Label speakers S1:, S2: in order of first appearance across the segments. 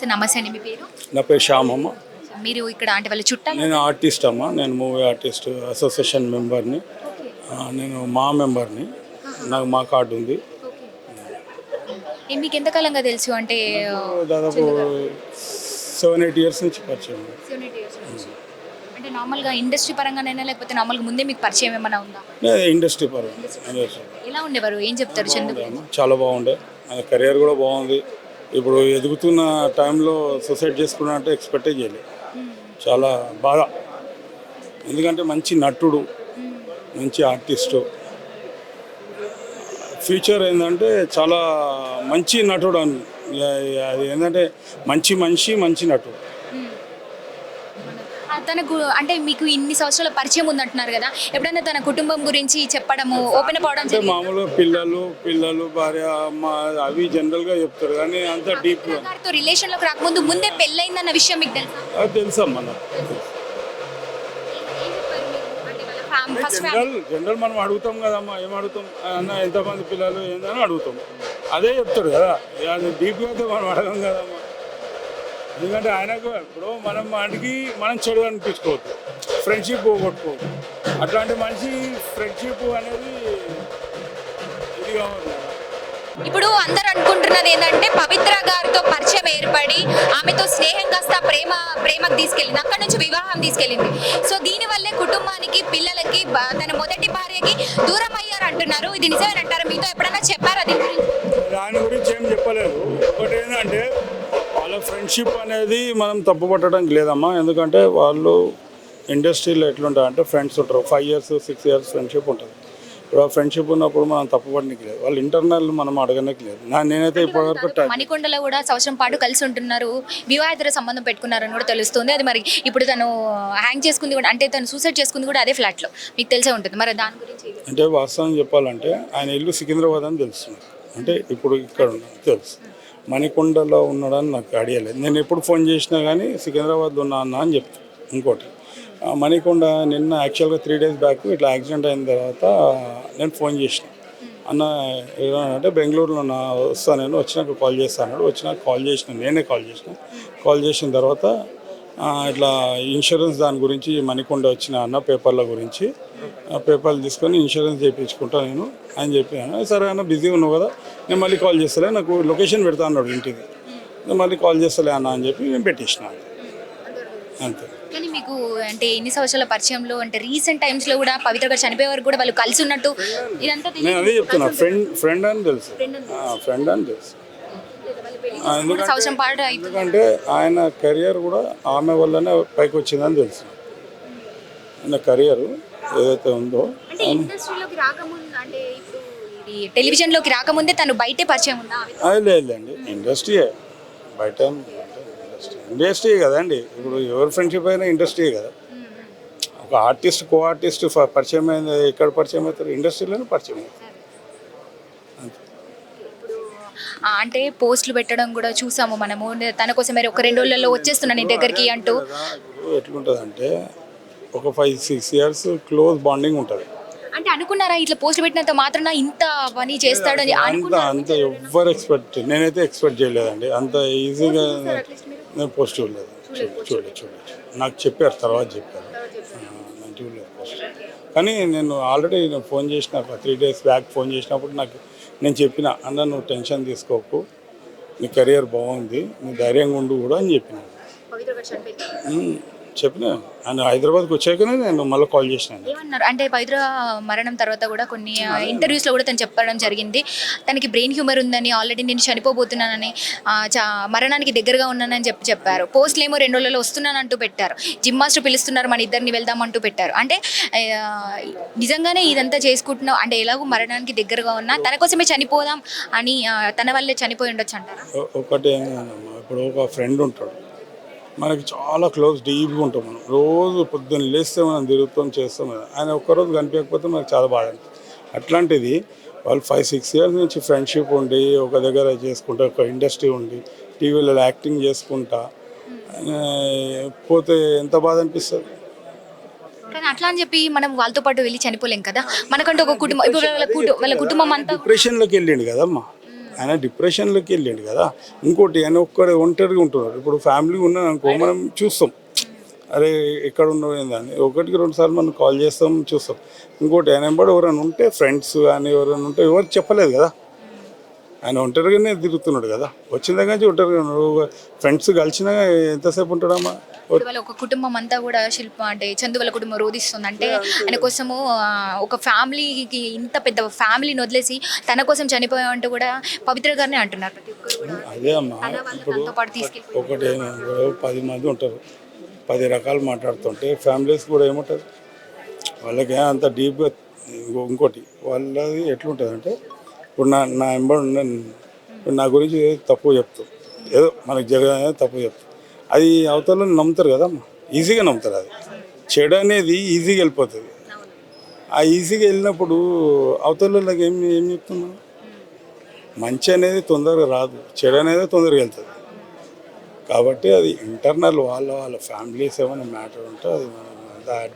S1: Sir నమస్తే అండి మీ పేరు?
S2: నా పేరు శ్యామమ్మ.
S1: మీరు ఇక్కడ అంటే వాళ్ళ చుట్టాలు
S2: నేను ఆర్టిస్ట్ అమ్మ నేను మూవీ ఆర్టిస్ట్ అసోసియేషన్ మెంబర్ని. నేను మా మెంబర్ని. నాకు మా కార్డు ఉంది.
S1: మీకు ఎంతకాలంగా తెలుసు? అంటే
S2: దాదాపు సెవెన్ ఎయిట్ ఇయర్స్ నుంచి పరిచయం
S1: అంటే నార్మల్గా ఇండస్ట్రీ పరంగానైనా లేకపోతే నార్మల్గా ముందే మీకు పరిచయం ఏమైనా ఉందా?
S2: ఇండస్ట్రీ పరంగా.
S1: ఎలా ఉండేవారు? ఏం చెప్తారు? చందు
S2: అమ్మ. చాలా బాగుండే. ఆయన కెరియర్ కూడా బాగుంది. ఇప్పుడు ఎదుగుతున్న టైంలో సూసైడ్ చేసుకున్నా అంటే ఎక్స్పెక్టే చేయలేదు చాలా బాగా ఎందుకంటే మంచి నటుడు మంచి ఆర్టిస్టు. ఫ్యూచర్ ఏంటంటే చాలా మంచి నటుడు అని అది ఏంటంటే మంచి మనిషి మంచి నటుడు.
S1: ఆ, తనకు అంటే మీకు ఇన్ని సంవత్సరాల పరిచయం ఉందంటున్నారు కదా ఎప్పుడైనా తన కుటుంబం గురించి చెప్పడము ఓపెన్ అప్ అవడం
S2: అంటే మామూలుగా పిల్లలు పిల్లలు భార్య అమ్మ అవి జనరల్గా చెప్తారు కానీ అంత
S1: గారితో రిలేషన్లోకి రాకముందు ముందే పెళ్ళైందన్న విషయం మీకు తెలుసా?
S2: తెలుసమ్మా నాకు. జనరల్ జనరల్ మనం అడుగుతాం కదమ్మా ఏం అడుగుతాం అన్న ఎంతమంది పిల్లలు ఏందని అడుగుతాం. అదే చెప్తాడు కదా అది డీప్గా అయితే మనం అడగం కదమ్మా. ఎందుకంటే ఆయనకు ఇప్పుడు మనం వాటికి మనం చెడు అనిపించుకోవద్దు. ఫ్రెండ్షిప్ పోగొట్టుకోవద్దు. అట్లాంటి మనిషి ఫ్రెండ్షిప్ అనేది
S1: ఇప్పుడు అందరు అనుకుంటున్నది ఏంటంటే పవిత్ర గారితో పరిచయం ఏర్పడి ఆమెతో స్నేహం కాస్త ప్రేమ ప్రేమకు తీసుకెళ్ళింది. అక్కడ నుంచి వివాహం తీసుకెళ్ళింది. సో దీని వల్లే కుటుంబానికి పిల్లలకి తన మొదటి భార్యకి దూరం అయ్యారు అంటున్నారు. ఇది నిజమేనంటారు? మీతో ఎప్పుడైనా చెప్పారా దీని గురించి?
S2: దాని గురించి ఏం చెప్పలేదు. ఒకటి ఏంటంటే ఫ్రెండ్షిప్ అనేది మనం తప్పు పట్టడానికి లేదమ్మా. ఎందుకంటే వాళ్ళు ఇండస్ట్రీలో ఎట్లుంటారు అంటే ఫ్రెండ్స్ ఉంటారు. Five years six years friendship ఉంటుంది. ఇప్పుడు ఆ ఫ్రెండ్షిప్ ఉన్నప్పుడు మనం తప్పు పడడానికి లేదు. వాళ్ళు ఇంటర్నల్ మనం అడగడానికి లేదు. నా నేనైతే ఇప్పటివరకు
S1: మణికొండలో కూడా సంవత్సరం పాటు కలిసి ఉంటున్నారు. వివాహేతర సంబంధం పెట్టుకున్నారని కూడా తెలుస్తుంది. అది మరి ఇప్పుడు తను హ్యాంగ్ చేసుకుంది కూడా అంటే తను సూసైడ్ చేసుకుంది కూడా అదే ఫ్లాట్లో మీకు తెలిసే ఉంటుంది. మరి దాని గురించి
S2: అంటే వాస్తవం చెప్పాలంటే ఆయన ఇల్లు సికింద్రాబాద్ అని తెలుస్తుంది. అంటే ఇప్పుడు ఇక్కడ తెలుసు. మణికొండలో ఉన్నాడని నాకు అడిగలేదు నేను ఎప్పుడు ఫోన్ చేసినా కానీ సికింద్రాబాద్లో ఉన్నా అన్న అని చెప్తాను ఇంకోటి. మణికొండ నిన్న యాక్చువల్గా త్రీ డేస్ బ్యాక్ ఇట్లా యాక్సిడెంట్ అయిన తర్వాత నేను ఫోన్ చేసిన. అన్న ఏదన్నా అంటే బెంగళూరులో నా వస్తా నేను వచ్చినాక కాల్ చేస్తాను వచ్చినాక కాల్ చేసిన నేనే కాల్ చేసిన. కాల్ చేసిన తర్వాత ఇట్లా ఇన్సూరెన్స్ దాని గురించి మణికొండ వచ్చిన అన్న పేపర్ల గురించి ఆ పేపర్లు తీసుకొని ఇన్సూరెన్స్ చేయించుకుంటా నేను అని చెప్పాను. సరే అన్న బిజీ ఉన్నావు కదా నేను మళ్ళీ కాల్ చేస్తలే నాకు లొకేషన్ పెడతా అన్నాడు ఇంటిది. మళ్ళీ కాల్ చేస్తలే అన్న అని చెప్పి నేను పెట్టేసిన. అంతే.
S1: కానీ మీకు అంటే ఎన్ని సంవత్సరాల పరిచయంలో అంటే రీసెంట్ టైమ్స్లో కూడా పవిత్ర గారు చనిపోయే వరకు కూడా వాళ్ళు కలిసి ఉన్నట్టు ఇదంతా.
S2: నేను అదే చెప్తున్నా ఫ్రెండ్ ఫ్రెండ్ అని తెలుసు. ఫ్రెండ్ అని తెలుసు.
S1: సంవత్సరం పాటు అయితే
S2: ఎందుకంటే ఆయన కెరియర్ కూడా ఆమె వల్లనే పైకి వచ్చిందని తెలుసు. ఆయన కెరియర్ ఏదైతే ఉందో
S1: అంటే ఇండస్ట్రీలోకి రాకముందు అంటే ఇప్పుడు ఇది టెలివిజన్లోకి రాకముందే తను బయటే పరిచయం ఉందా?
S2: అది లేదులేండి ఇండస్ట్రీయే బయట ఇండస్ట్రీ. ఇండస్ట్రీ కదండి. ఇప్పుడు ఎవరి ఫ్రెండ్షిప్ అయినా ఇండస్ట్రీయే కదా. ఒక ఆర్టిస్ట్ కో ఆర్టిస్ట్ పరిచయం అయింది ఎక్కడ పరిచయం అవుతారు? ఇండస్ట్రీలోనే పరిచయం అవుతారు.
S1: అంటే పోస్టులు పెట్టడం కూడా చూసాము మనము. తన కోసం మరి ఒక రెండు రోజులలో వచ్చేస్తున్నా నీ దగ్గరికి అంటూ.
S2: ఎట్లుంటుందంటే ఒక five six years close bonding ఉంటుంది.
S1: అంటే అనుకున్నారా ఇట్లా పోస్టులు పెట్టినంత మాత్రాన ఇంత పని చేస్తాడని
S2: అంత
S1: అనుకున్నా
S2: అంత ఎవ్వరు ఎక్స్పెక్ట్ నేనైతే ఎక్స్పెక్ట్ చేయలేదండి. అంత ఈజీగా నేను పోస్ట్ చూడలేదు. చూడలేదు చూడలేదు నాకు చెప్పారు తర్వాత చెప్పారు. నేను చూడలేదు పోస్ట్ కానీ నేను ఆల్రెడీ నేను ఫోన్ చేసిన త్రీ డేస్ బ్యాక్ ఫోన్ చేసినప్పుడు నాకు నేను చెప్పిన అన్న నువ్వు టెన్షన్ తీసుకోకు. నీ కెరియర్ బాగుంది. నీ ధైర్యంగా ఉండు కూడా అని చెప్పిన. చెప్పిన? ఆయన హైదరాబాద్కి వచ్చాకనే నేను మళ్ళీ కాల్ చేసినాను
S1: ఏమన్నారు? అంటే పవిత్ర మరణం తర్వాత కూడా కొన్ని ఇంటర్వ్యూస్లో కూడా తను చెప్పడం జరిగింది. తనకి బ్రెయిన్ హ్యూమర్ ఉందని ఆల్రెడీ నేను చనిపోబోతున్నానని చా- మరణానికి దగ్గరగా ఉన్నానని చెప్పి చెప్పారు. పోస్ట్లు ఏమో రెండు రోజులలో వస్తున్నానంటూ పెట్టారు. జిమ్ మాస్టర్ పిలుస్తున్నారు మన ఇద్దరిని వెళ్దామంటూ పెట్టారు. అంటే నిజంగానే ఇదంతా చేసుకుంటున్నాం అంటే ఎలాగో మరణానికి దగ్గరగా ఉన్నా తన కోసమే చనిపోదాం అని తన వల్లే చనిపోయి ఉండొచ్చు అంటారా?
S2: ఒకటి ఇప్పుడు ఒక ఫ్రెండ్ ఉంటాడు. మనకి చాలా క్లోజ్ డీప్గా ఉంటాం మనం. రోజు పొద్దున్న లేస్తే మనం తిరుగుతాం చేస్తాం కదా. ఆయన ఒక్కరోజు కనిపించకపోతే మనకు చాలా బాధ అనిపిస్తుంది. అట్లాంటిది వాళ్ళు ఫైవ్ సిక్స్ ఇయర్స్ నుంచి ఫ్రెండ్షిప్ ఉండి ఒక దగ్గర చేసుకుంటా ఒక ఇండస్ట్రీ ఉండి టీవీలో యాక్టింగ్ చేసుకుంటా పోతే ఎంత బాధ అనిపిస్తుంది?
S1: కానీ అట్లా అని చెప్పి మనం వాళ్ళతో పాటు వెళ్ళి చనిపోలేం కదా. మనకంటూ ఒక కుటుంబం ఇప్పుడు వాళ్ళ కుటుంబం వాళ్ళ కుటుంబం అంతా
S2: డిప్రెషన్లోకి వెళ్ళిండు కదమ్మా. ఆయన డిప్రెషన్లోకి వెళ్ళిండు కదా. ఇంకోటి ఆయన ఒక్కడే ఒంటరిగా ఉంటున్నాడు. ఇప్పుడు ఫ్యామిలీ ఉన్నాను అనుకో మనం చూస్తాం. అరే ఎక్కడ ఉన్నావు ఏందని ఒకటికి రెండు సార్లు మనం కాల్ చేస్తాం చూస్తాం. ఇంకోటి ఆయన వెంబడి ఎవరైనా ఉంటే ఫ్రెండ్స్ కానీ ఎవరైనా ఉంటే ఎవరు చెప్పలేదు కదా. ఆయన ఒంటరిగానే తిరుగుతున్నాడు కదా. వచ్చిన దగ్గర నుంచి ఒంటరిగా ఉన్నాడు. ఫ్రెండ్స్ కలిసినా ఎంతసేపు ఉంటాడమ్మా?
S1: ఇప్పుడు వాళ్ళ ఒక కుటుంబం అంతా కూడా శిల్ప అంటే చందు వాళ్ళ కుటుంబం రోధిస్తుంది. అంటే ఆయన కోసము ఒక ఫ్యామిలీకి ఇంత పెద్ద ఫ్యామిలీని వదిలేసి తన కోసం చనిపోయామంటూ కూడా పవిత్ర గారిని అంటున్నారు. ప్రతి ఒక్కరు కూడా
S2: అదే అమ్మా
S1: తన వాళ్ళని
S2: ఇప్పుడు
S1: తనతో పాటు తీసుకెళ్ళి
S2: ఒకటి పది మంది ఉంటారు. పది రకాలు మాట్లాడుతుంటే ఫ్యామిలీస్ కూడా ఏముంటుంది? వాళ్ళకి అంత డీప్గా ఇంకో- ఇంకోటి వాళ్ళది ఎట్లుంటుంది అంటే ఇప్పుడు నా నా ఎంబడి నా గురించి తప్పు చెప్తాం ఏదో మనకి జరగదు తప్పు చెప్తాం. అది అవతల నమ్ముతారు కదా ఈజీగా నమ్ముతారు అది. చెడు అనేది ఈజీగా వెళ్ళిపోతుంది. ఆ ఈజీగా వెళ్ళినప్పుడు అవతల వాళ్ళకి ఏం ఏం చెప్తున్నాం మంచి అనేది తొందరగా రాదు. చెడు అనేది తొందరగా వెళ్తుంది. కాబట్టి అది ఇంటర్నల్ వాళ్ళ వాళ్ళ ఫ్యామిలీస్ ఏమైనా మ్యాటర్ ఉంటే అది అంత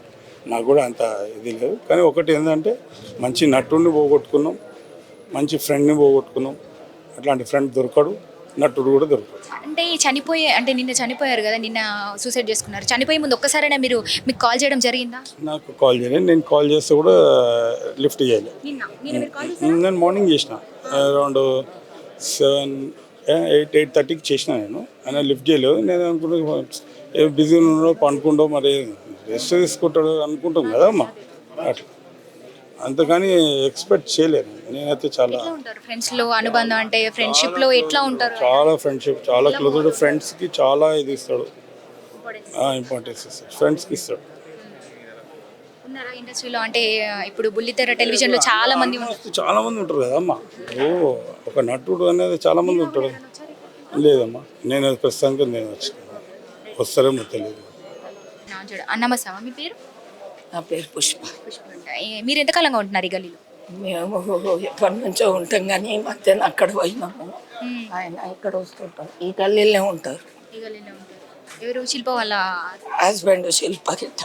S2: నాకు కూడా అంత ఇది లేదు. కానీ ఒకటి ఏంటంటే మంచి నటుడిని పోగొట్టుకున్నాం. మంచి ఫ్రెండ్ని పోగొట్టుకున్నాం. అట్లాంటి ఫ్రెండ్ దొరకడు. నటుడు కూడా దొరకడు
S1: అంటే ఈ చనిపోయే అంటే నిన్న చనిపోయారు కదా నిన్న సూసైడ్ చేసుకున్నారు. చనిపోయే ముందు ఒక్కసారైనా మీరు మీకు కాల్ చేయడం జరిగిందా?
S2: నాకు కాల్ చేయలేదు. నేను కాల్ చేస్తే కూడా లిఫ్ట్ చేయలేదు నేను మార్నింగ్ చేసిన. అరౌండ్ సెవెన్ ఎయిట్ ఎయిట్ థర్టీకి చేసిన నేను. ఆయన లిఫ్ట్ చేయలేదు. నేను అనుకున్నా ఏ బిజీ ఉన్నాడో పండుకుండో మరి రెస్ట్ తీసుకుంటాడు అనుకుంటాం కదా అమ్మా అట్లా. అంతకని ఎక్స్పెక్ట్ చేయలేదు నేనైతే చాలా
S1: ఎట్లా ఉంటారు ఫ్రెండ్స్లో? అనుబంధం అంటే ఫ్రెండ్షిప్లో ఎట్లా ఉంటారు?
S2: చాలా ఫ్రెండ్షిప్ చాలా క్లోజ్ ఫ్రెండ్స్కి చాలా ఇది ఇస్తాడు. ఇంపార్టెన్స్ ఇస్తాడు. ఫ్రెండ్స్కి ఇస్తాడు.
S1: ఉన్నారా ఇండస్ట్రీలో అంటే ఇప్పుడు బుల్లితెర టెలివిజన్లో చాలా మంది.
S2: చాలా మంది ఉంటారు కదా అమ్మా ఓ ఒక నటుడు అనేది చాలా మంది ఉంటాడు లేదమ్మా. నేను ప్రస్తుతానికి నేను వచ్చిన. వస్తారేమో తెలియదు.
S1: అన్నమసావా మీ పేరు?
S3: నా పేరు పుష్ప.
S1: మీరు ఎంతకాలంగా ఉంటున్నారు ఈ గల్లీలో?
S3: మేము ఎప్పటి నుంచో ఉంటాం కానీ ఈ మధ్యన అక్కడ పోయినాము. ఆయన ఇక్కడ వస్తుంటాం ఈ గల్లీలో ఉంటారు.
S1: ఎవరు? శిల్ప వాళ్ళ
S3: హస్బెండ్ శిల్ప గిట్ట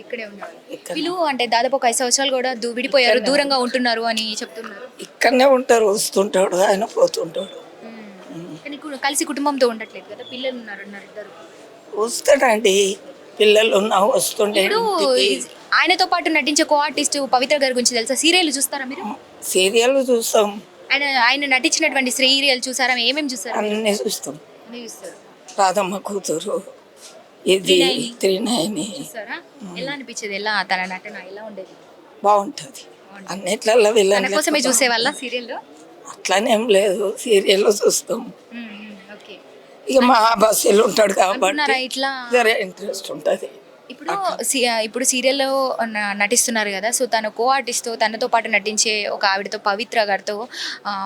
S1: ఇక్కడే ఉన్నారు. వీళ్ళు అంటే దాదాపు ఒక ఐదు సంవత్సరాలు కూడా విడిపోయారు. దూరంగా ఉంటున్నారు అని చెప్తున్నారు.
S3: ఇక్కడనే ఉంటారు వస్తుంటాడు ఆయన పోతుంటాడు.
S1: కానీ కలిసి కుటుంబంతో ఉండట్లేదు కదా? పిల్లలు ఉన్నారు అన్నారు ఇద్దరు.
S3: వస్తాడండి. పిల్లలు ఉన్నా వస్తుండే
S1: ఇప్పుడు ఆయనతో పాటు నటించే కో ఆర్టిస్ట్ పవిత్ర గారి గురించి తెలుసా? సీరియల్ చూస్తారా మీరు?
S3: సీరియల్ చూస్తాం.
S1: ఆయన ఆయన నటించినటువంటి సీరియల్ చూసారా? ఏమేమి చూసారా?
S3: అన్నీ చూస్తాం. రాధమ్మ కూతురు ఇది త్రినయని.
S1: ఎలా అనిపించేది? ఎలా తన నటన? ఎలా ఉండేది?
S3: బాగుంటుంది. అన్నిట్లలో
S1: తన
S3: వెళ్ళండి
S1: కోసమే చూసేవాళ్ళ సీరియల్లో?
S3: అట్లనేం లేదు. సీరియల్లో చూస్తాం. ఇక మా బస్సులు ఉంటాడు కాబట్టి
S1: ఇట్లా?
S3: ఇంట్రెస్ట్ ఉంటుంది.
S1: ఇప్పుడు ఇప్పుడు సీరియల్లో నటిస్తున్నారు కదా సో తన కో ఆర్టిస్ట్తో తనతో పాటు నటించే ఒక ఆవిడతో పవిత్ర గారితో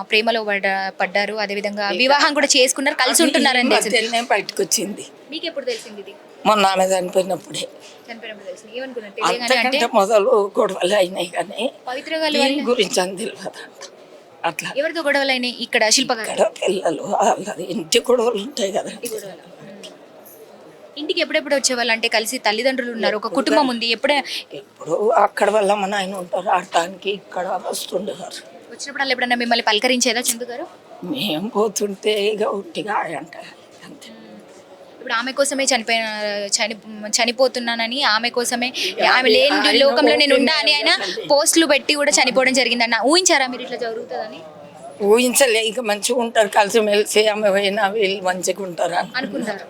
S1: ప్రేమలో పడ్డ పడ్డారు. అదేవిధంగా వివాహం కూడా చేసుకున్నారు కలిసి ఉంటున్నారని తెలిసింది.
S3: మధ్యలోనే బయటకు వచ్చింది
S1: మీకు ఎప్పుడు తెలిసింది ఇది?
S3: మొన్న ఆమె చనిపోయినప్పుడే. మొదలు గొడవలు అయినాయి కానీ
S1: పవిత్ర
S3: గురించి అని తెలియదంట అట్లా.
S1: ఎవరితో గొడవలు అయినాయి ఇక్కడ శిల్ప
S3: ఇక్కడ పిల్లలు వాళ్ళది ఇంటి గొడవలు ఉంటాయి కదా.
S1: ఇంటికి ఎప్పుడెప్పుడు వచ్చేవాళ్ళు? అంటే కలిసి తల్లిదండ్రులు ఉన్నారు ఒక కుటుంబం ఉంది ఎప్పుడే?
S3: ఇప్పుడు అక్కడ వల్ల మన ఆయన ఉంటారు ఆడటానికి ఇక్కడ వస్తుండేవారు.
S1: వచ్చినప్పుడు ఎప్పుడన్నా మిమ్మల్ని పలకరించేదా చందు గారు?
S3: మేము పోతుంటే ఇక ఉట్టిగా అంట అంతే
S1: ఇప్పుడు ఆమె కోసమే చనిపోయిన చని చనిపోతున్నానని ఆమె కోసమే ఆమె లేని లోకంలో నేను ఉండా అని ఆయన పోస్టులు పెట్టి కూడా చనిపోవడం జరిగింది అన్న ఊహించారా మీరు ఇట్లా జరుగుతుందని?
S3: ఊహించలే ఇక మంచిగా ఉంటారు కలిసిమెలిసి ఆమె పోయినా వీళ్ళు మంచిగా ఉంటారు అని
S1: అనుకున్నారు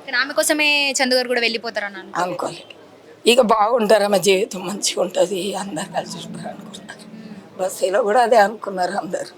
S1: కానీ ఆమె కోసమే చందు గారు కూడా వెళ్ళిపోతారని అను
S3: అనుకోలే. ఇక బాగుంటారు ఆమె జీవితం మంచిగా ఉంటుంది అందరు కలిసి ఉంటారు అనుకున్నారు బస్సులో కూడా అదే అనుకున్నారు అందరు.